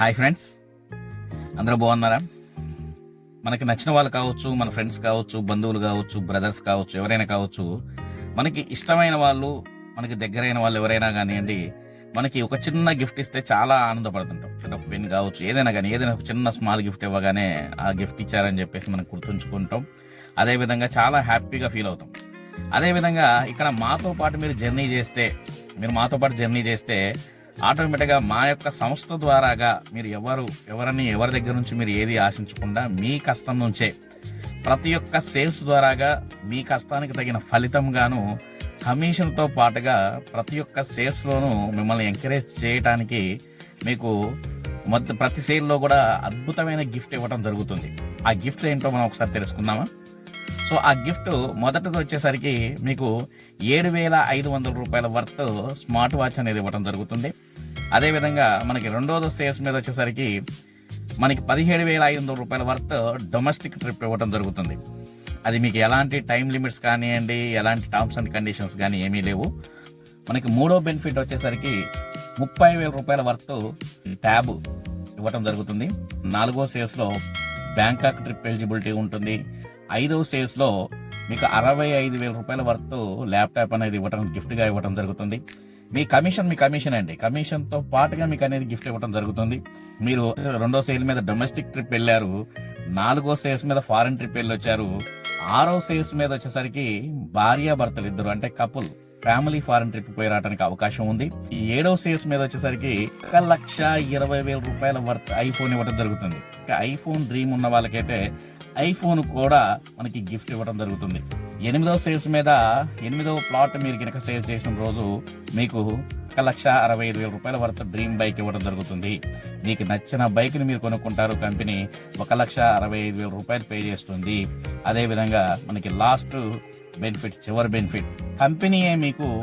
Hi friends. అందరూ బాగున్నారా? మనకి నచ్చిన వాళ్ళు కావచ్చు మన ఫ్రెండ్స్ కావచ్చు బంధువులు కావచ్చు బ్రదర్స్ కావచ్చు ఎవరైనా కావచ్చు మనకి ఇష్టమైన వాళ్ళు మనకి దగ్గరైన వాళ్ళు ఎవరైనా కానివ్వండి మనకి ఒక చిన్న గిఫ్ట్ ఇస్తే చాలా ఆనందపడుతుంటాం. అంటే ఒక పెన్ కావచ్చు ఏదైనా కానీ ఏదైనా ఒక చిన్న స్మాల్ గిఫ్ట్ ఇవ్వగానే ఆ గిఫ్ట్ ఇచ్చారని చెప్పేసి మనం గుర్తుంచుకుంటాం. అదేవిధంగా చాలా హ్యాపీగా ఫీల్ అవుతాం. అదేవిధంగా ఇక్కడ మాతో పాటు మీరు జర్నీ చేస్తే మీరు మాతో పాటు జర్నీ చేస్తే ఆటోమేటిక్గా మా యొక్క సంస్థ ద్వారాగా మీరు ఎవరు ఎవరిని ఎవరి దగ్గర నుంచి మీరు ఏది ఆశించకుండా మీ కష్టం నుంచే ప్రతి ఒక్క సేల్స్ ద్వారాగా మీ కష్టానికి తగిన ఫలితంగాను కమిషన్తో పాటుగా ప్రతి ఒక్క సేల్స్లోనూ మిమ్మల్ని ఎంకరేజ్ చేయటానికి మీకు మొత్తం ప్రతి సేల్లో కూడా అద్భుతమైన గిఫ్ట్ ఇవ్వడం జరుగుతుంది. ఆ గిఫ్ట్ ఏంటో మనం ఒకసారి తెలుసుకుందామా? సో ఆ గిఫ్ట్ మొదటిది వచ్చేసరికి మీకు ఏడు వేల ఐదు వందల రూపాయల వర్త్ స్మార్ట్ వాచ్ అనేది ఇవ్వడం జరుగుతుంది. అదేవిధంగా మనకి రెండోది సేల్స్ మీద వచ్చేసరికి మనకి పదిహేడు వేల ఐదు వందల రూపాయల వర్త్ డొమెస్టిక్ ట్రిప్ ఇవ్వడం జరుగుతుంది. అది మీకు ఎలాంటి టైం లిమిట్స్ కానివ్వండి ఎలాంటి టర్మ్స్ అండ్ కండిషన్స్ కానీ ఏమీ లేవు. మనకి మూడో బెనిఫిట్ వచ్చేసరికి ముప్పై వేల రూపాయల వర్త్ ట్యాబ్ ఇవ్వటం జరుగుతుంది. నాలుగో సేల్స్లో బ్యాంకాక్ ట్రిప్ ఎలిజిబిలిటీ ఉంటుంది. ఐదవ సేల్స్లో మీకు అరవై ఐదు వేల రూపాయల వరకు ల్యాప్టాప్ అనేది ఇవ్వటం గిఫ్ట్గా ఇవ్వటం జరుగుతుంది. మీ కమిషన్ మీ కమిషన్ అండి. కమిషన్తో పాటుగా మీకు అనేది గిఫ్ట్ ఇవ్వడం జరుగుతుంది. మీరు రెండో సేల్ మీద డొమెస్టిక్ ట్రిప్ వెళ్ళారు నాలుగో సేల్స్ మీద ఫారెన్ ట్రిప్ వెళ్ళి వచ్చారు ఆరో సేల్స్ మీద వచ్చేసరికి భార్యాభర్తలు ఇద్దరు అంటే కపుల్ ఫ్యామిలీ ఫారెన్ ట్రిప్ పోయి రావడానికి అవకాశం ఉంది. ఈ ఏడో సేల్స్ మీద వచ్చేసరికి ఒక లక్ష ఇరవై వేల రూపాయల వర్త్ ఐఫోన్ ఇవ్వడం జరుగుతుంది. ఐఫోన్ డ్రీమ్ ఉన్న వాళ్ళకైతే ఐఫోన్ కూడా మనకి గిఫ్ట్ ఇవ్వడం జరుగుతుంది. ఎనిమిదవ సేల్స్ మీద ఎనిమిదవ ప్లాట్ మీరు కనుక సేల్ చేసిన రోజు మీకు ఒక లక్ష అరవై ఐదు వేల రూపాయల వరకు డ్రీమ్ బైక్ ఇవ్వడం జరుగుతుంది. మీకు నచ్చిన బైక్ని మీరు కొనుక్కుంటారు కంపెనీ ఒక లక్ష అరవై ఐదు వేల రూపాయలు పే చేస్తుంది. అదేవిధంగా మనకి లాస్ట్ బెనిఫిట్ చివరి బెనిఫిట్. కంపెనీయే మీకు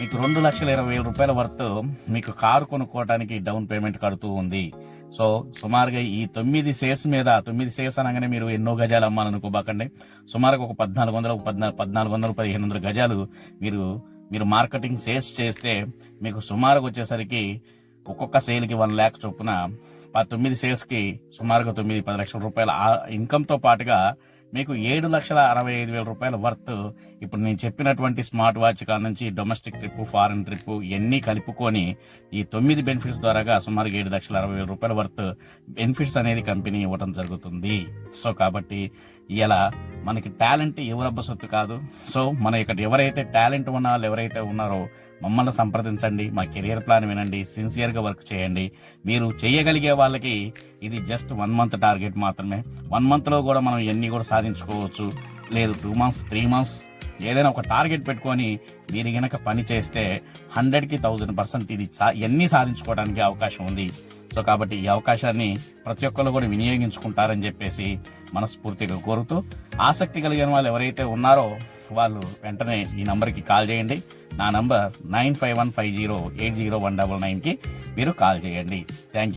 మీకు రెండు లక్షల ఇరవై వేల రూపాయల వరకు మీకు కారు కొనుక్కోవడానికి డౌన్ పేమెంట్ కడుతూ ఉంది. సో సుమారుగా ఈ తొమ్మిది సేల్స్ మీద తొమ్మిది సేల్స్ అనగానే మీరు ఎన్నో గజాలు అమ్మాలనుకోబాకండి సుమారుగా ఒక పద్నాలుగు వందలు పద్నా పద్నాలుగు వందలు పదిహేను వందల గజాలు మీరు మీరు మార్కెటింగ్ సేల్స్ చేస్తే మీకు సుమారుగా వచ్చేసరికి ఒక్కొక్క సేల్కి వన్ ల్యాక్ చొప్పున ప- తొమ్మిది సేల్స్కి సుమారుగా తొమ్మిది పది లక్షల రూపాయల ఆ- ఇన్కమ్తో పాటుగా మీకు ఏడు లక్షల అరవై ఐదు వేల రూపాయల వర్త్. ఇప్పుడు నేను చెప్పినటువంటి స్మార్ట్ వాచ్ కాడ నుంచి డొమెస్టిక్ ట్రిప్ ఫారెన్ ట్రిప్ ఇవన్నీ కలుపుకొని ఈ తొమ్మిది బెనిఫిట్స్ ద్వారాగా సుమారు ఏడు లక్షల అరవై వేల రూపాయల వర్త్ బెనిఫిట్స్ అనేది కంపెనీ ఇవ్వడం జరుగుతుంది. సో కాబట్టి ఇలా మనకి టాలెంట్ ఎవరబ్బ సొత్తు కాదు. సో మన ఇక్కడ ఎవరైతే టాలెంట్ ఉన్న వాళ్ళు ఎవరైతే ఉన్నారో మమ్మల్ని సంప్రదించండి మా కెరియర్ ప్లాన్ వినండి సిన్సియర్గా వర్క్ చేయండి. మీరు చేయగలిగే వాళ్ళకి ఇది జస్ట్ వన్ మంత్ టార్గెట్ మాత్రమే. వన్ మంత్లో కూడా మనం ఎన్ని కూడా సాధించుకోవచ్చు. లేదు టూ మంత్స్ త్రీ మంత్స్ ఏదైనా ఒక టార్గెట్ పెట్టుకొని మీరు గనక పని చేస్తే హండ్రెడ్కి థౌజండ్ పర్సెంట్ ఇది సా ఎన్ని సాధించుకోవడానికి అవకాశం ఉంది? సో కాబట్టి ఈ అవకాశాన్ని ప్రతి ఒక్కరు కూడా వినియోగించుకుంటారని చెప్పేసి మనస్ఫూర్తిగా కోరుతూ ఆసక్తి కలిగిన వాళ్ళు ఎవరైతే ఉన్నారో వాళ్ళు వెంటనే ఈ నంబర్కి కాల్ చేయండి. నా number nine five one five zero eight zero one double నైన్కి మీరు కాల్ చేయండి. Thank you